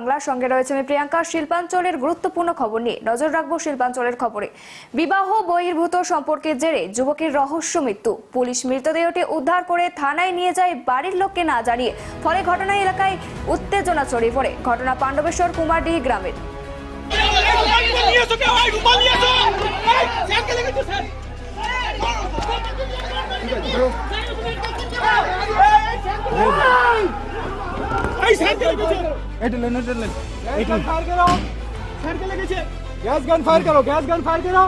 নমস্কার দেখছেন খবর বাংলা সঙ্গে রয়েছে আমি প্রিয়াঙ্কা শিল্পাঞ্চলের গুরুত্বপূর্ণ খবর নিয়ে নজর রাখব শিল্পাঞ্চলের খবরে বিবাহ বহির্ভূত সম্পর্কের জেরে যুবকের রহস্য মৃত্যু পুলিশ মৃতদেহটি উদ্ধার করে থানায় নিয়ে যায় বাড়ির লোককে না জানিয়ে ফলে ঘটনা এলাকায় উত্তেজনা ছড়িয়ে পড়ে ঘটনা পাণ্ডবেশ্বর কুমারডিহি গ্রামের স্যারকে লেগেছে। এটা লেন এটা লেন এইটা ফায়ার করো। স্যারকে লেগেছে। গ্যাস গান ফায়ার করো গ্যাস গান ফায়ার করো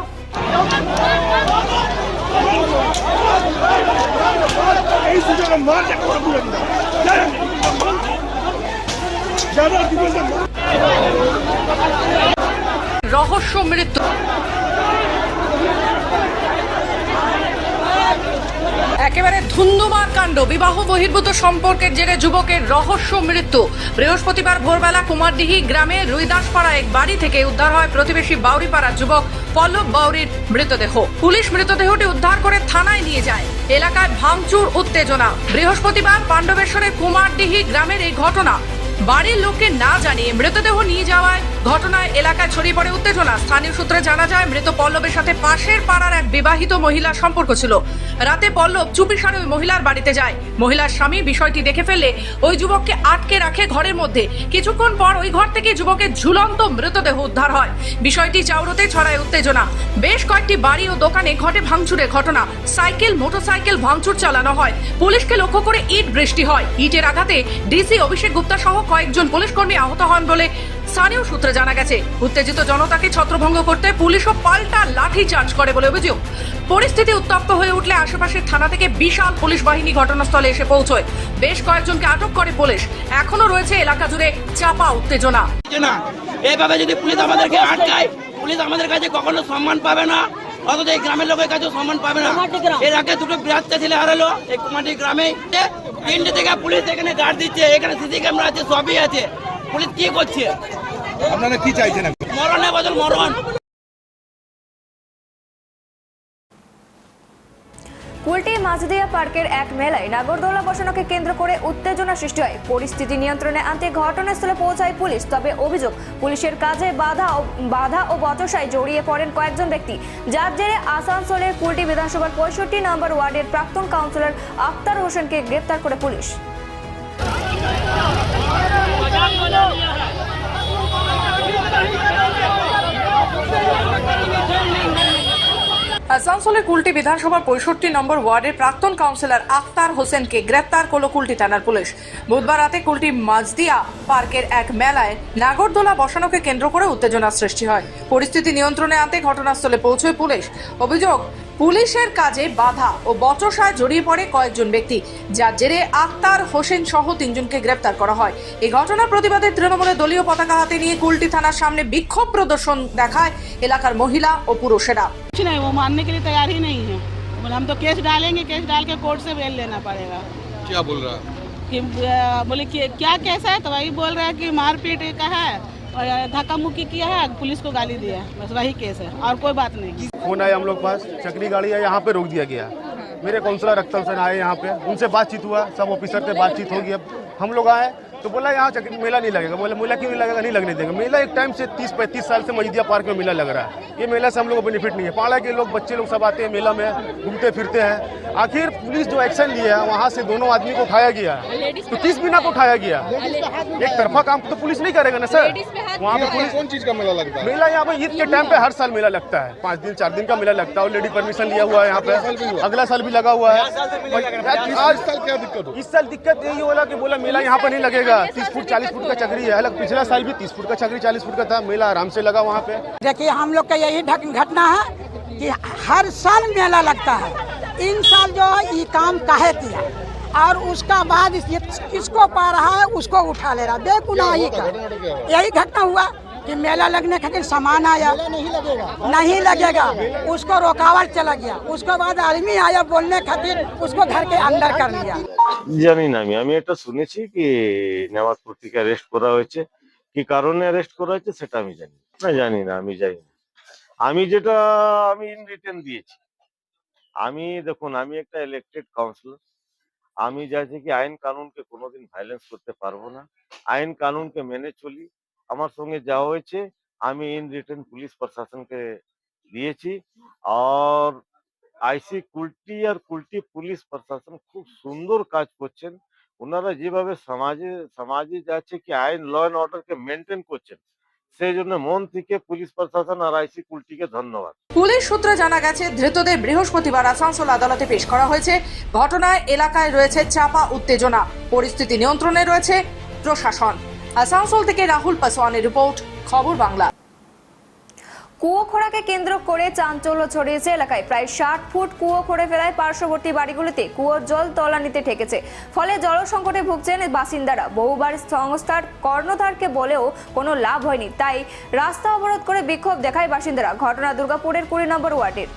এই সুযোগে মার দেখো পুরো দিবসে মার রহস্য মৃত্যু একেবারে ধুন্ধুমার কাণ্ড, বিবাহ বহির্ভূত সম্পর্কের জেরে যুবকের রহস্য মৃত্যু। বৃহস্পতিবার ভোরবেলা কুমারডিহি গ্রামে রুইদাসপাড়া এক বাড়ি থেকে উদ্ধার হয় প্রতিবেশী বাউরিপাড়া যুবক পল্লব বাউরির মৃতদেহ। পুলিশ মৃতদেহটি উদ্ধার করে থানায় নিয়ে যায়। এলাকায় ভাঙচুর, উত্তেজনা। বৃহস্পতিবার পাণ্ডবেশ্বরের কুমারডিহি গ্রামের এই ঘটনা। বাড়ির লোককে না জানিয়ে মৃতদেহ নিয়ে যাওয়ায় ঘটনায় এলাকায় ছড়িয়ে পড়ে উত্তেজনা। স্থানীয় সূত্রে জানা যায়, মৃত পল্লবের সাথে পাশের পাড়ার এক বিবাহিত মহিলার সম্পর্ক ছিল। রাতে পল্লব চুপিসারে ওই মহিলার বাড়িতে যায়। মহিলার স্বামী বিষয়টি দেখে ফেলে ওই যুবককে আটকে রাখে ঘরের মধ্যে। কিছুক্ষণ পর ওই ঘর থেকে যুবকের ঝুলন্ত মৃতদেহ উদ্ধার হয়। বিষয়টি চাউরতে ছড়ায় উত্তেজনা। বেশ কয়েকটি বাড়ি ও দোকানে ঘটে ভাঙচুরের ঘটনা। সাইকেল, মোটরসাইকেল ভাঙচুর চালানো হয়। পুলিশকে লক্ষ্য করে ইট বৃষ্টি হয়। ইটের আঘাতে ডিসি অভিষেক গুপ্তা সহ কয়েকজন পুলিশ কর্মী আহত হন বলে স্থানীয় সূত্রে জানা গেছে। উত্তেজিত জনতাকে ছত্রভঙ্গ করতে পুলিশও পাল্টা লাঠি চার্জ করে বলে অভিযোগ। পরিস্থিতি উত্তপ্ত হয়ে উঠলে আশেপাশের থানা থেকে বিশাল পুলিশ বাহিনী ঘটনাস্থলে এসে পৌঁছয়। বেশ কয়েকজনকে আটক করে পুলিশ। এখনও রয়েছে এলাকা জুড়ে চাপা উত্তেজনা। এভাবে যদি পুলিশ আমাদেরকে আটকায়, পুলিশ আমাদের কাছে কখনো সম্মান পাবে না। অথচ এই গ্রামের লোকের কাছে সম্মান পাবে না। এর আগে দুটো বিরাটটা ছেলে হারালো। এই কুমারটি গ্রামে তিনটে থেকে পুলিশ এখানে গার্ড দিচ্ছে। এখানে সিসি ক্যামেরা আছে সবই আছে। পুলিশ কি করছে? আপনারা কি চাইছেন মরণে মরণের বদল মরণ। কুলটি মাঝদিয়া পার্কের এক মেলায় নাগরদোলা বসানোকে কেন্দ্র করে উত্তেজনা সৃষ্টি হয়। পরিস্থিতি নিয়ন্ত্রণে আনতে ঘটনাস্থলে পৌঁছায় পুলিশ, তবে অভিযোগ, পুলিশের কাজে বাধা বাধা ও বচসায় জড়িয়ে পড়েন কয়েকজন ব্যক্তি। যার জেরে আসানসোলের কুলটি বিধানসভার পঁয়ষট্টি নম্বর ওয়ার্ডের প্রাক্তন কাউন্সিলর আক্তার হোসেনকে গ্রেপ্তার করে পুলিশ। আসানসোলের কুলটি বিধানসভার পঁয়ষট্টি নম্বর ওয়ার্ডের প্রাক্তন কাউন্সিলর আখতার হোসেনকে গ্রেপ্তার করল কুলটি থানার পুলিশ। বুধবার রাতে কুলটি মাজদিয়া পার্কের এক মেলায় নাগরদোলা বসানোকে কেন্দ্র করে উত্তেজনা সৃষ্টি হয়। পরিস্থিতি নিয়ন্ত্রণে আনতে ঘটনাস্থলে পৌঁছয় পুলিশ। অভিযোগ পুলিশের কাজে বাধা ও বচসায় জড়িয়ে পড়ে কয়েকজন ব্যক্তি যার জেরে আখতার হোসেন সহ তিনজনকে গ্রেপ্তার করা হয় এই ঘটনার প্রতিবাদে তৃণমূলের দলীয় পতাকা হাতে নিয়ে কুলটি থানার সামনে বিক্ষোভ প্রদর্শন দেখায় এলাকার মহিলা ও পুরুষেরা कुछ नहीं वो मानने के लिए तैयार ही नहीं है बोले हम तो केस डालेंगे केस डाल के कोर्ट से बेल लेना पड़ेगा क्या बोल रहा है कि अ, बोले कि क्या केस है तो वही बोल रहा है कि मारपीट का है और धक्का मुक्की किया है पुलिस को गाली दिया है। बस वही केस है, और कोई बात नहीं। फ़ोन आया हम लोग पास, चक्री गाड़ी है, यहाँ पे रोक दिया गया। मेरे काउंसलर अख्तर सेन आए यहाँ पे, उनसे बातचीत हुआ, सब ऑफिसर से बातचीत होगी अब। हम लोग आए तो बोला यहाँ चक्री मेला नहीं लगेगा। बोला मेला क्यों नहीं लगेगा? नहीं लगने देंगे। मेला एक टाइम से तीस पैंतीस साल से मजिदिया पार्क में मेला लग रहा है। ये मेला से हम लोग को बेनिफिट नहीं है। पाड़ा के लोग बच्चे लोग सब आते हैं मेला में घूमते फिरते हैं। आखिर पुलिस जो एक्शन लिया है वहाँ से दोनों आदमी को उठाया गया। है तो किस बिना को उठाया गया। एक तरफा काम तो पुलिस नहीं करेगा ना सर? वहाँ पे पुलिस कौन चीज़ का मेला लगता है? मेला यहाँ पे ईद के टाइम पे हर साल मेला लगता है। पाँच दिन चार दिन का मेला लगता है ऑलरेडी परमिशन लिया हुआ है यहाँ पे। अगला साल भी लगा हुआ है। इस साल दिक्कत हो? इस साल दिक्कत यही बोला कि बोला मेला यहाँ पर नहीं लगेगा। तीस फुट चालीस फुट का चक्री है। अलग पिछला साल भी तीस फुट का चक्री चालीस फुट का था। मेला आराम से लगा वहाँ पे। देखिए हम लोग का यही घटना है कि हर साल मेला लगता है। इन साल जो है ये काम काहे किया? और उसका बाद इस, किसको पा रहा है उसको उठा ले रहा बेगुनाही का यही घटना हुआ। कि मेला लगने खातिर सामान आया नहीं लगेगा नहीं लगेगा उसको रोकावट चला गया उसके बाद आदमी आया बोलने खातिर उसको घर के अंदर कर लिया জানি না আমি আমি এটা শুনেছি কি নেওয়াজপুরটিকে অ্যারেস্ট করা হয়েছে কি কারণে অ্যারেস্ট করা হয়েছে সেটা আমি জানি না। না জানি না আমি জানি না আমি যেটা আমি ইন রিটেন দিয়েছি আমি দেখুন আমি একটা ইলেক্টেড কাউন্সিলর আমি চাইছি কি আইন কানুনকে কোনোদিন ভাইলেন্স করতে পারবো না আইন কানুনকে মেনে চলি আমার সঙ্গে যাওয়া হয়েছে। আমি ইন রিটার্ন পুলিশ প্রশাসনকে দিয়েছি। আর আইসি কুলটি আর কুলটি পুলিশ প্রশাসন খুব সুন্দর কাজ করছেন। ওনারা যেভাবে সমাজে সমাজে যাচ্ছে কি আইন ল অ্যান্ড অর্ডারকে মেনটেন করছেন সেই জন্য মন থেকে পুলিশ প্রশাসন আর আইসি কুলটিকে ধন্যবাদ। পুলিশ সূত্রে জানা গেছে, ধৃতদের বৃহস্পতিবার আসানসোল আদালতে পেশ করা হয়েছে। ঘটনায় এলাকায় রয়েছে চাপা উত্তেজনা। পরিস্থিতি নিয়ন্ত্রণে রয়েছে প্রশাসন। আসানসোল থেকে রাহুল পাসওয়ানের রিপোর্ট, খবর বাংলা। কুয়ো খোঁড়াকে কেন্দ্র করে চাঞ্চল্য ছড়িয়েছে এলাকায়। প্রায় ষাট ফুট কুয়ো খোঁড়ে ফেলায় পার্শ্ববর্তী বাড়িগুলিতে কুয়োর জল তলানিতে ঠেকেছে। ফলে জল সংকটে ভুগছেন বাসিন্দারা। বহুবার সংস্থার কর্ণধারকে বলেও কোনো লাভ হয়নি। তাই রাস্তা অবরোধ করে বিক্ষোভ দেখায় বাসিন্দারা। ঘটনা দুর্গাপুরের কুড়ি নম্বর ওয়ার্ডের।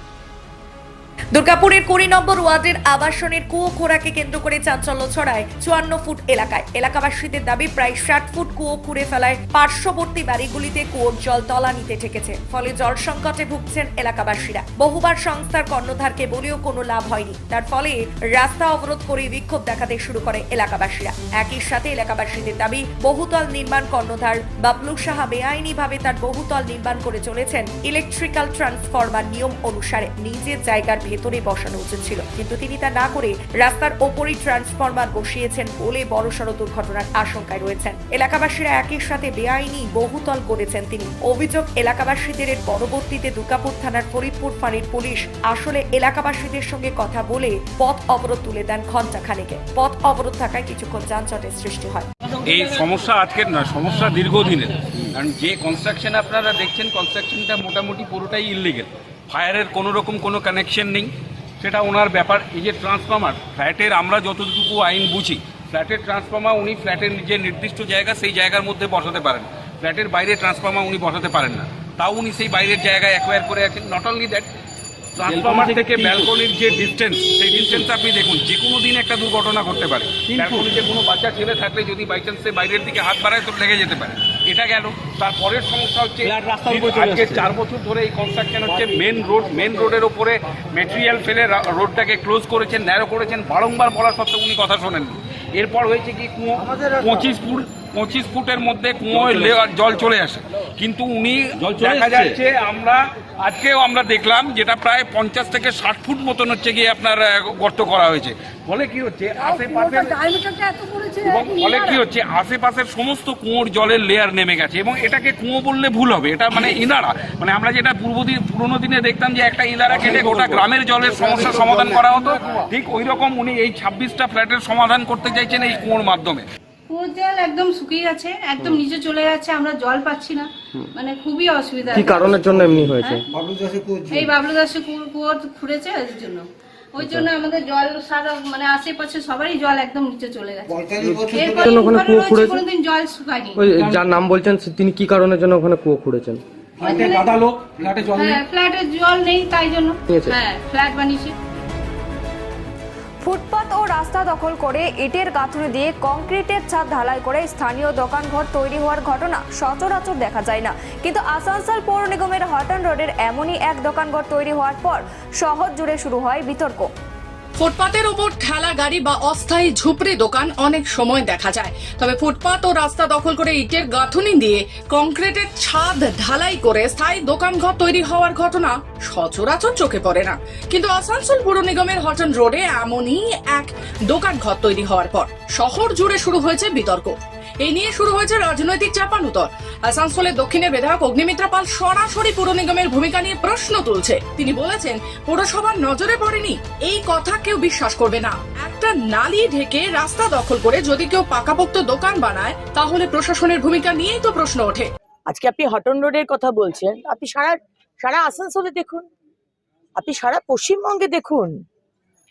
দুর্গাপুরের কুড়ি নম্বর ওয়ার্ডের আবাসনের কুয়ো খোঁড়াকে কেন্দ্র করে চাঞ্চল্য ছড়ায় চুয়ান্ন ফুট এলাকায়। এলাকাবাসীদের দাবি, প্রায় ষাট ফুট কুয়ো খুঁড়ে ফেলায় পার্শ্ববর্তী বাড়িগুলিতে কুয়োর জল তলানিতে ঠেকেছে। ফলে জল সংকটে ভুগছেন এলাকাবাসীরা। বহুবার সংস্থার কর্ণধারকে বলেও কোনো লাভ হয়নি। তার ফলে রাস্তা অবরোধ করে বিক্ষোভ দেখাতে শুরু করে এলাকাবাসীরা। একই সাথে এলাকাবাসীদের দাবি, বহুতল নির্মাণ কর্ণধার বাবলু সাহা বেআইনিভাবে তার বহুতল নির্মাণ করে চলেছেন ইলেকট্রিক্যাল ট্রান্সফরমার নিয়ম অনুসারে। নিজের জায়গার ভেতরে বসানো উচিত ছিল। কিন্তু তিনি তা না করে রাস্তার ওপরই ট্রান্সফরমার বসিয়েছেন বলে বড়সড় দুর্ঘটনার আশঙ্কায় রয়েছেন। এলাকাবাসীরা একই সাথে বেআইনি বহুতল করেছেন তিনি। অভিযোগ, এলাকাবাসীদের পরবর্তীতে দুর্গাপুর থানার ফরিদপুর ফাঁড়ির পুলিশ আসলে এলাকাবাসীদের সঙ্গে কথা বলে পথ অবরোধ তুলে দেন ঘণ্টা খানেকে পথ অবরোধ থাকায় কিছুক্ষণ যানজটের সৃষ্টি হয়। এই সমস্যা আজকের নয়, সমস্যা দীর্ঘদিনের। কারণ যে কনস্ট্রাকশন আপনারা দেখছেন কনস্ট্রাকশনটা মোটামুটি পুরোটাই ইললিগেল ফায়ারের কোনো রকম কোনো কানেকশন নেই। সেটা ওনার ব্যাপার। এই যে ট্রান্সফর্মার ফ্ল্যাটের আমরা যতটুকু আইন বুঝি ফ্ল্যাটের ট্রান্সফর্মার উনি ফ্ল্যাটের যে নির্দিষ্ট জায়গা সেই জায়গার মধ্যে বসাতে পারেন। ফ্ল্যাটের বাইরে ট্রান্সফর্মার উনি বসাতে পারেন না। তাও উনি সেই বাইরের জায়গায় অ্যাকোয়ার করে আছেন। নট অনলি দ্যাট ট্রান্সফর্মার থেকে ব্যালকনির যে ডিস্টেন্স সেই ডিস্টেন্স আপনি দেখুন যে কোনো দিন একটা দুর্ঘটনা ঘটতে পারে। ব্যালকনিতে কোনো বাচ্চা ছেলে থাকলে যদি বাই চান্স সে বাইরের দিকে হাত বাড়ায় তো লেগে যেতে পারে। এটা গেল। তারপরের সমস্যা হচ্ছে আজকে চার বছর ধরে এই কনস্ট্রাকশন হচ্ছে মেন রোড মেন রোডের ওপরে মেটেরিয়াল ফেলে রা- রোডটাকে ক্লোজ করেছেন ন্যারো করেছেন বারংবার বলা সত্ত্বেও উনি কথা শোনেননি। এরপর হয়েছে কি কুয়ো পঁচিশ ফুট পঁচিশ ফুটের মধ্যে কুয়োয় জল চলে আসে। কিন্তু উনি দেখা যাচ্ছে আমরা আজকেও আমরা দেখলাম যেটা প্রায় পঞ্চাশ থেকে ষাট ফুট মতন হচ্ছে গিয়ে আপনার গর্ত করা হয়েছে। ফলে কি হচ্ছে আশেপাশে এবং ফলে কি হচ্ছে আশেপাশের সমস্ত কুয়োর জলের লেয়ার নেমে গেছে এবং এটাকে কুয়ো বললে ভুল হবে এটা মানে ইনারা। মানে আমরা যেটা পূর্বদিন পুরোনো দিনে দেখতাম যে একটা ইনারা কেটে গোটা গ্রামের জলের সমস্যার সমাধান করা হতো। ঠিক ওই রকম উনি এই ছাব্বিশটা ফ্ল্যাটের সমাধান করতে চাইছেন এই কুয়োর মাধ্যমে। কুয়োর জল একদম শুকিয়ে গেছে একদম নিচে চলে যাচ্ছে আমরা জল পাচ্ছি না। মানে খুবই অসুবিধা কি কারণের জন্য এমনি হয়েছে? এই বাবলু দাসের কুয়ো কুয়ো খুঁড়েছে এর জন্য। ওই জন্য আমাদের জল সারা মানে আশেপাশে সবারই জল একদম নিচে চলে গেছে। ওখানে কুয়ো খুঁড়েছে? কোনোদিন জল শুকায়নি। ওই যার নাম বলছেন তিনি কি কারণের জন্য ওখানে কুয়ো খুঁড়েছেন? হ্যাঁ ফ্ল্যাটে জল নেই তাই জন্য? হ্যাঁ ফ্ল্যাট বানিয়েছে। ফুটপাত ও রাস্তা দখল করে ইটের গাঁথুনি দিয়ে কংক্রিটের ছাদ ঢালাই করে স্থানীয় দোকানঘর তৈরি হওয়ার ঘটনা সচরাচর দেখা যায় না। কিন্তু আসানসোল পৌর নিগমের হটন রোডের এমনই এক দোকানঘর তৈরি হওয়ার পর শহর জুড়ে শুরু হয় বিতর্ক। ফুটপাতের ওপর ঠেলা গাড়ি বা অস্থায়ী ঝুপড়ি দোকান অনেক সময় দেখা যায়। তবে ফুটপাত ও রাস্তা দখল করে ইটের গাঁথুনি দিয়ে কংক্রিটের ছাদ ঢালাই করে স্থায়ী দোকান ঘর তৈরি হওয়ার ঘটনা সচরাচর চোখে পড়ে না। কিন্তু আসানসোল পুর নিগমের হটন রোডে এমনই এক দোকান ঘর তৈরি হওয়ার পর শহর জুড়ে শুরু হয়েছে বিতর্ক। এই নিয়ে শুরু হয়েছে রাজনৈতিক চাপানুতর। আসানসোলের দক্ষিণের বিধায়ক অগ্নিমিত্রা পাল সরাসরি পুর নিগমের ভূমিকা নিয়ে প্রশ্ন তুলছে। তিনি বলেছেন, পৌরসভার নজরে পড়েনি। এই কথা কেউ বিশ্বাস করবে না। একটা নালি ঢেকে রাস্তা দখল করে যদি কেউ পাকাপোক্ত দোকান বানায়, তাহলে প্রশাসনের ভূমিকা নিয়েই তো প্রশ্ন ওঠে। আজকে আপনি হটন রোডের কথা বলছেন। আপনি সারা সারা আসানসোলে দেখুন। আপনি সারা পশ্চিমবঙ্গে দেখুন।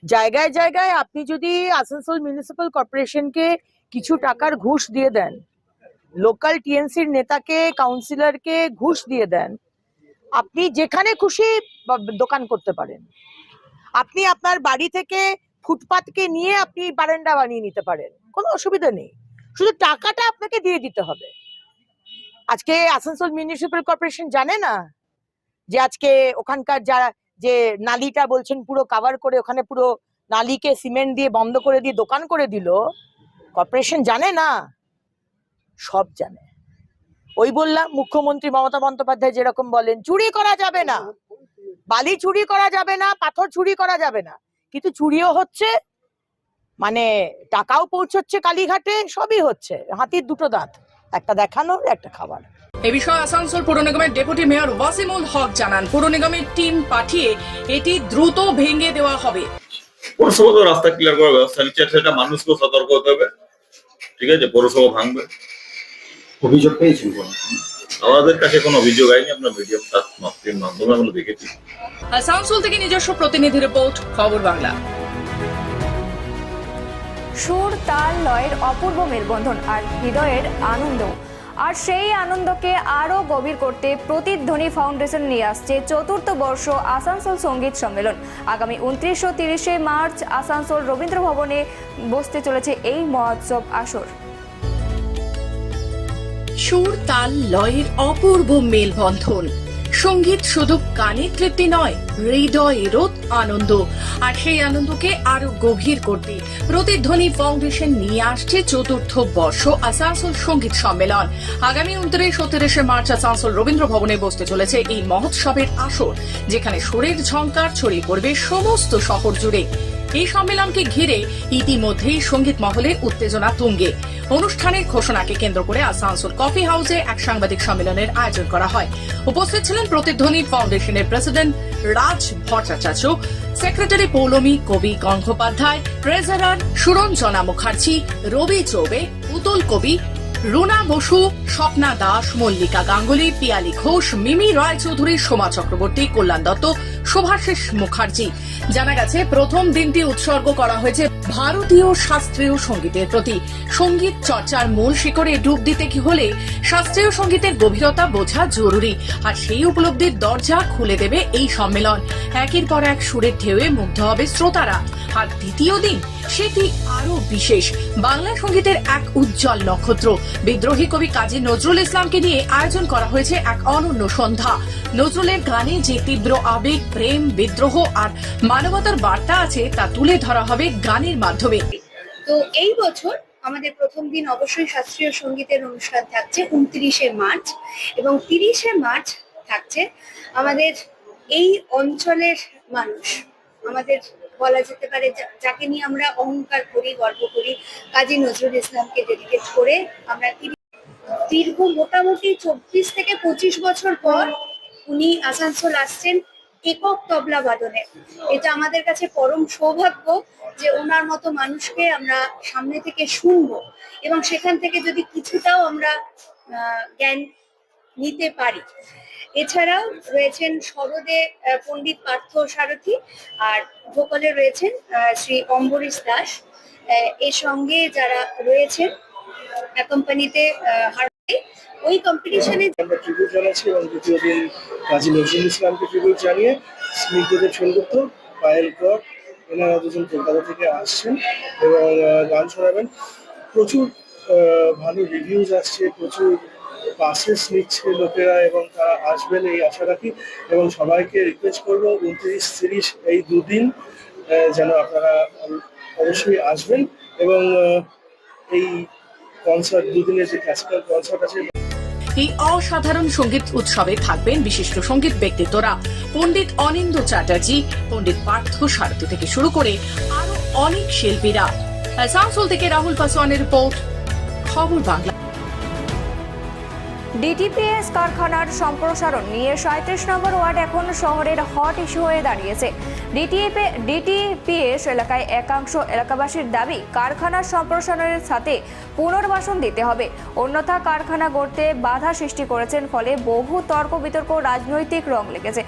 জায়গায় জায়গায় আপনি যদি আসানসোল মিউনিসিপ্যাল কর্পোরেশনকে কিছু টাকার ঘুষ দিয়ে দেন। লোকাল টিএনসির নেতাকে, কাউন্সিলরকে ঘুষ দিয়ে দেন। আপনি যেখানে খুশি দোকান করতে পারেন। আপনি আপনার বাড়ি থেকে ফুটপাতকে নিয়ে আপনি বারান্দা বানিয়ে নিতে পারেন। কোনো অসুবিধা নেই। শুধু টাকাটা আপনাকে দিয়ে দিতে হবে। আজকে আসানসোল মিউনিসিপ্যাল কর্পোরেশন জানে না যে আজকে ওখানকার যারা যে নালিটা বলছেন পুরো কাভার করে, ওখানে পুরো নালিকে সিমেন্ট দিয়ে বন্ধ করে দিয়ে দোকান করে দিল। কর্পোরেশন জানে না? সব জানে। ওই বললাম মুখ্যমন্ত্রী মমতা বন্দ্যোপাধ্যায় যেরকম বলেন চুরি করা যাবে না। বালি চুরি করা যাবে না পাথর চুরি করা যাবে না। কিন্তু চুরিও হচ্ছে মানে টাকাও পৌঁছচ্ছে কালীঘাটে সবই হচ্ছে। হাতির দুটো দাঁত একটা দেখানোর একটা খাবার এ বিষয়ে আসানসোল পৌর নিগমের ডেপুটি মেয়র ওয়াসিমুল হক জানান পৌর নিগমের টিম পাঠিয়ে এটি দ্রুত ভেঙে দেওয়া হবে। পৌরসভা তো রাস্তা ক্লিয়ার করার ব্যবস্থা নিচ্ছে সেটা মানুষকেও সতর্ক হতে হবে। ঠিক আছে? পৌরসভা ভাঙবে। অভিযোগ পেয়েছেন আমাদের কাছে কোনো অভিযোগ আইনি আপনার মিডিয়াম তার মাধ্যমে আমরা দেখেছি। আসানসোল থেকে নিজস্ব প্রতিনিধি রিপোর্ট খবর বাংলা। সুর তাল লয়ের অপূর্ব মেলবন্ধন আর হৃদয়ের আনন্দ। আর সেই আনন্দকে আরও গভীর করতে প্রতিধ্বনি ফাউন্ডেশন নিয়ে আসছে চতুর্থ বর্ষ আসানসোল সংগীত সম্মেলন। আগামী উনত্রিশ ও তিরিশে মার্চ আসানসোল রবীন্দ্র ভবনে বসতে চলেছে এই মহোৎসব আসর। সুর, তাল, লয়ের অপূর্ব মেলবন্ধন। সংগীত শুধু কানের তৃপ্তি নয়, হৃদয়েরও আনন্দ। আর সেই আনন্দকে আরও গভীর করতে প্রতিধ্বনি ফাউন্ডেশন নিয়ে আসছে চতুর্থ বর্ষ আসানসোল সংগীত সম্মেলন। আগামী উনত্রিশ ও তিরিশে মার্চ আসানসোল রবীন্দ্র ভবনে বসতে চলেছে এই মহোৎসবের আসর, যেখানে সুরের ঝঙ্কার ছড়িয়ে পড়বে সমস্ত শহর জুড়ে। এই সম্মেলনকে ঘিরে ইতিমধ্যেই সংগীত মহলে উত্তেজনা তুঙ্গে। অনুষ্ঠানের ঘোষণাকে কেন্দ্র করে আসানসোল কফি হাউসে এক সাংবাদিক সম্মেলনের আয়োজন করা হয়। উপস্থিত ছিলেন প্রতিধ্বনি ফাউন্ডেশনের প্রেসিডেন্ট রাজ ভট্টাচার্য, সেক্রেটারি পৌলমী কবি গঙ্গোপাধ্যায়, ট্রেজারার সুরঞ্জনা মুখার্জি, রবি চৌবে, পুতুল কবি রুনা বসু, স্বপ্না দাস, মল্লিকা গাঙ্গুলি, পিয়ালি ঘোষ, মিমি রায় চৌধুরী সোমা চক্রবর্তী, কল্যাণ দত্ত, শুভাশিস মুখার্জি। জানা গেছে, প্রথম দিনটি উৎসর্গ করা হয়েছে ভারতীয় শাস্ত্রীয় সঙ্গীতের প্রতি। সংগীত চর্চার মূল শিকড়ে ডুব দিতে কি হলে শাস্ত্রীয় সঙ্গীতের গভীরতা বোঝা জরুরি, আর সেই উপলব্ধির দরজা খুলে দেবে এই সম্মেলন। একের পর এক সুরের ঢেউয়ে মুগ্ধ হবে শ্রোতারা। আর দ্বিতীয় দিন সেটি আরও বিশেষ। বাংলা সঙ্গীতের এক উজ্জ্বল নক্ষত্র। বিদ্রোহী কবি কাজী নজরুল ইসলামকে নিয়ে আয়োজন করা হয়েছে এক অনন্য সন্ধ্যা। নজরুলের গানে যে তীব্র আবেগ, প্রেম, বিদ্রোহ আর মানবতার বার্তা আছে তা তুলে ধরা হবে গানের মাধ্যমে। তো এই বছর আমাদের প্রথম দিন অবশ্যই শাস্ত্রীয় সঙ্গীতের অনুষ্ঠান থাকছে উনত্রিশে মার্চ এবং তিরিশে মার্চ থাকছে আমাদের এই অঞ্চলের মানুষ, আমাদের বলা যেতে পারে যাকে নিয়ে আমরা অহংকার করি, গর্ব করি। কাজী নজরুল ইসলামকে ডেডিকেট করে আমরা দীর্ঘ মোটামুটি চব্বিশ থেকে পঁচিশ বছর পর উনি আসানসোল আসছেন একক তবলা বাদনে। এটা আমাদের কাছে পরম সৌভাগ্য যে ওনার মতো মানুষকে আমরা সামনে থেকে শুনব এবং সেখান থেকে যদি কিছুটাও আমরা জ্ঞান নিতে পারি। এছাড়াও রয়েছেন সরদে পণ্ডিত পার্থ সারথী আর ভোকালে রয়েছেন শ্রী অম্বরীশ দাস। এর সঙ্গে যারা রয়েছেন কোম্পানিতে ওই কম্পিটিশনে আমরা ট্রিবিউট জানাচ্ছি এবং দ্বিতীয় দিন কাজী নজরুল ইসলামকে ট্রিবিউট জানিয়ে স্নিগ্ধদেব সেনগুপ্ত পায়েল কর এনারা দুজন কলকাতা থেকে আসছেন এবং গান শোনাবেন। প্রচুর ভালো রিভিউজ আসছে, প্রচুর পাসেস নিচ্ছে লোকেরা এবং তারা আসবেন এই আশা রাখি। এবং সবাইকে রিকোয়েস্ট করব উনত্রিশ, তিরিশ এই দুদিন যেন আপনারা অবশ্যই আসবেন এবং এই কনসার্ট দুদিনের যে ক্লাসিক্যাল কনসার্ট আছে, এই অসাধারণ সংগীত উৎসবে থাকবেন বিশিষ্ট সংগীত ব্যক্তিত্বরা পণ্ডিত অনিন্দ চ্যাটার্জি, পণ্ডিত পার্থ সারথী থেকে শুরু করে আরও অনেক শিল্পীরা। আসানসোল থেকে রাহুল পাসওয়ানের রিপোর্ট, খবর বাংলা। ডিটিপিএস কারখানার সম্প্রসারণ নিয়ে সাঁত্রিশ নম্বর ওয়ার্ড এখন শহরের হট ইস্যু হয়ে দাঁড়িয়েছে। ডিটিএপে ডিটিপিএস এলাকায় একাংশ এলাকাবাসীর দাবি, কারখানার সম্প্রসারণের সাথে পুনর্বাসন দিতে হবে। অন্যথা কারখানা গড়তে বাধা সৃষ্টি করেছেন, ফলে বহু তর্ক বিতর্ক রাজনৈতিক রং লেগেছে।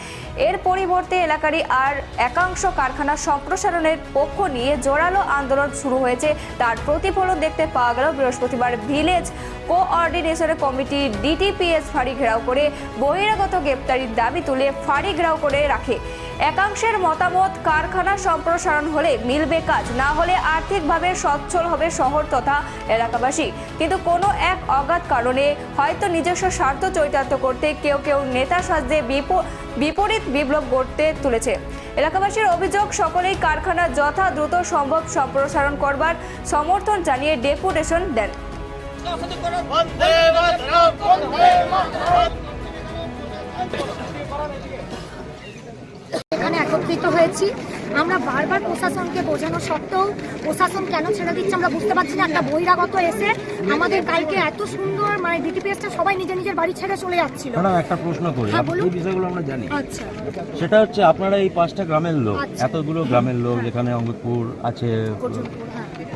এর পরিবর্তে এলাকারই আর একাংশ কারখানা সম্প্রসারণের পক্ষ নিয়ে জোরালো আন্দোলন শুরু হয়েছে। তার প্রতিফলন দেখতে পাওয়া গেল বৃহস্পতিবার ভিলেজ কোঅর্ডিনেশন কমিটি ডিটিপিএস ফাঁড়ি ঘেরাও করে বহিরাগত গ্রেপ্তারির দাবি তুলে ফাঁড়ি ঘেরাও করে রাখে। একাংশের মতামত, কারখানা সম্প্রসারণ হলে মিলবে কাজ, না হলে আর্থিকভাবে সচ্ছল হবে শহর তথা এলাকাবাসী। কিন্তু কোনো এক অগাধ কারণে হয়তো নিজস্ব স্বার্থ চরিতার্থ করতে কেউ কেউ নেতা বিপ- বিপরীত বিপ্লব গড়তে তুলেছে। এলাকাবাসীর অভিযোগ, সকলেই কারখানা যথা দ্রুত সম্ভব সম্প্রসারণ করবার সমর্থন জানিয়ে ডেপুটেশন দেন। এখানে একত্রিত হয়েছি। আমরা বারবার প্রশাসনকে বোঝানো সত্ত্বেও প্রশাসন কেন ছেড়ে দিচ্ছে আমরা বুঝতে পারছি না। একটা বহিরাগত এসে আমাদের কালকে এত সুন্দর মানে ডিটিপিএসটা সবাই নিজের নিজের বাড়ি ছেড়ে চলে যাচ্ছিল। ম্যাডাম একটা প্রশ্ন করি। হ্যাঁ, এই বিষয়গুলো আমরা জানি। আচ্ছা। সেটা হচ্ছে আপনারা এই পাঁচটা গ্রামের লোক আচ্ছা। এতগুলো গ্রামের লোক যেখানে অঙ্গপুর আছে।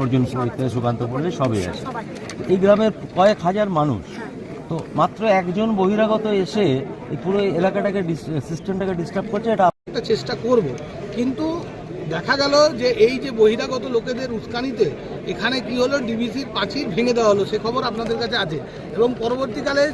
ইত্যাদি সুকান্ত পল্লী সবই আছে। এই গ্রামের কয়েক হাজার মানুষ। তো মাত্র একজন বহিরাগত এসে এই পুরো এলাকাটাকে সিস্টেমটাকে ডিস্টার্ব করছে, এটা একটা চেষ্টা করব। কিন্তু দেখা গেল যে এই যে বহিরাগত লোকেদের উস্কানিতে এখানে কি হলো? ডিবিসির প্রাচীর ভেঙে দেওয়া হলো, সে খবর আপনাদের কাছে আছে। এবং পরবর্তীকালে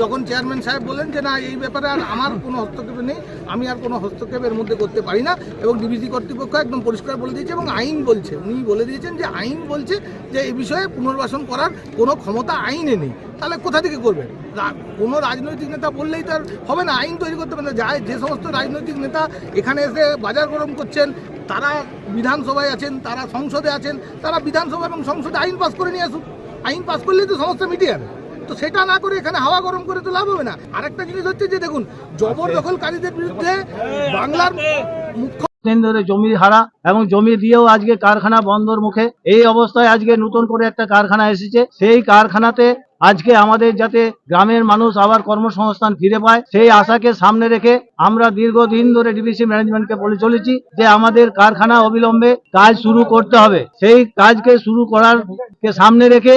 যখন চেয়ারম্যান সাহেব বলেন যে না, এই ব্যাপারে আর আমার কোনো হস্তক্ষেপ নেই, আমি আর কোনো হস্তক্ষেপের মধ্যে করতে পারি না এবং ডিবিসি কর্তৃপক্ষ একদম পরিষ্কার বলে দিয়েছে এবং আইন বলছে, উনি বলে দিয়েছেন যে আইন বলছে যে এই বিষয়ে পুনর্বাসন করার কোনো ক্ষমতা আইনে নেই। তাহলে কোথা থেকে করবেন কোনো রাজনৈতিক নেতা বললেই তার হবে না, আইন তৈরি করতে পারে না। যায় যে সমস্ত রাজনৈতিক নেতা এখানে এসে বাজার গরম করছেন, তারা বিধানসভায় আছেন, তারা সংসদে আছেন, তারা বিধানসভা এবং সংসদে আইন পাস করে নিয়ে আসুন আইন পাস করলেই তো সমস্যা মিটিয়ে যাবে। তো সেটা না করে এখানে হাওয়া গরম করে তো লাভ হবে না। আরেকটা জিনিস হচ্ছে যে, দেখুন, জবরদখলকারীদের বিরুদ্ধে বাংলার মুখ্য ধরে জমি হারা এবং জমি দিয়েও আজকে কারখানা বন্ধর মুখে। এই অবস্থায় আজকে নতুন করে একটা কারখানা এসেছে। সেই কারখানাতে আজকে আমাদের যাতে গ্রামের মানুষ আবার কর্মসংস্থান ফিরে পায়, সেই আশাকে সামনে রেখে আমরা দীর্ঘদিন ধরে ডিবিসি ম্যানেজমেন্টকে বলে চলেছি যে আমাদের কারখানা অবিলম্বে কাজ শুরু করতে হবে। সেই কাজকে শুরু করার কে সামনে রেখে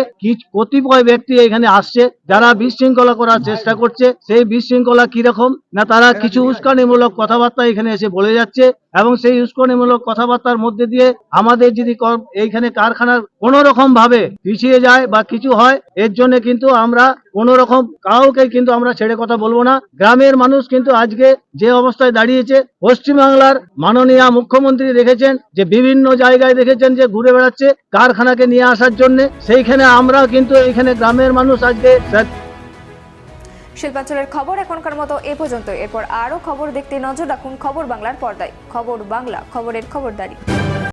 কতিপয় ব্যক্তি এখানে আসছে, যারা বিশৃঙ্খলা করার চেষ্টা করছে, সেই বিশৃঙ্খলা কীরকম, না তারা কিছু উস্কানিমূলক কথাবার্তা এখানে এসে বলে যাচ্ছে এবং সেই উস্কানিমূলক কথাবার্তার মধ্যে দিয়ে আমাদের যদি এইখানে কারখানার কোন রকম ভাবে পিছিয়ে যায় বা কিছু হয়, এর জন্য কিন্তু আমরা কোন রকম কাউকে কিন্তু আমরা ছেড়ে কথা বলব না। গ্রামের মানুষ কিন্তু আজকে যে অবস্থায় দাঁড়িয়েছে, পশ্চিমবাংলার মাননীয় মুখ্যমন্ত্রী দেখেছেন, যে বিভিন্ন জায়গায় দেখেছেন যে ঘুরে বেড়াচ্ছে কারখানাকে নিয়ে আসার জন্য। সেইখানে আমরা কিন্তু এইখানে গ্রামের মানুষ আজকে শিল্পাঞ্চলের খবর এখনকার মতো এ পর্যন্ত। এরপর আরও খবর দেখতে নজর রাখুন খবর বাংলার পর্দায়। খবর বাংলা, খবরের খবরদারি।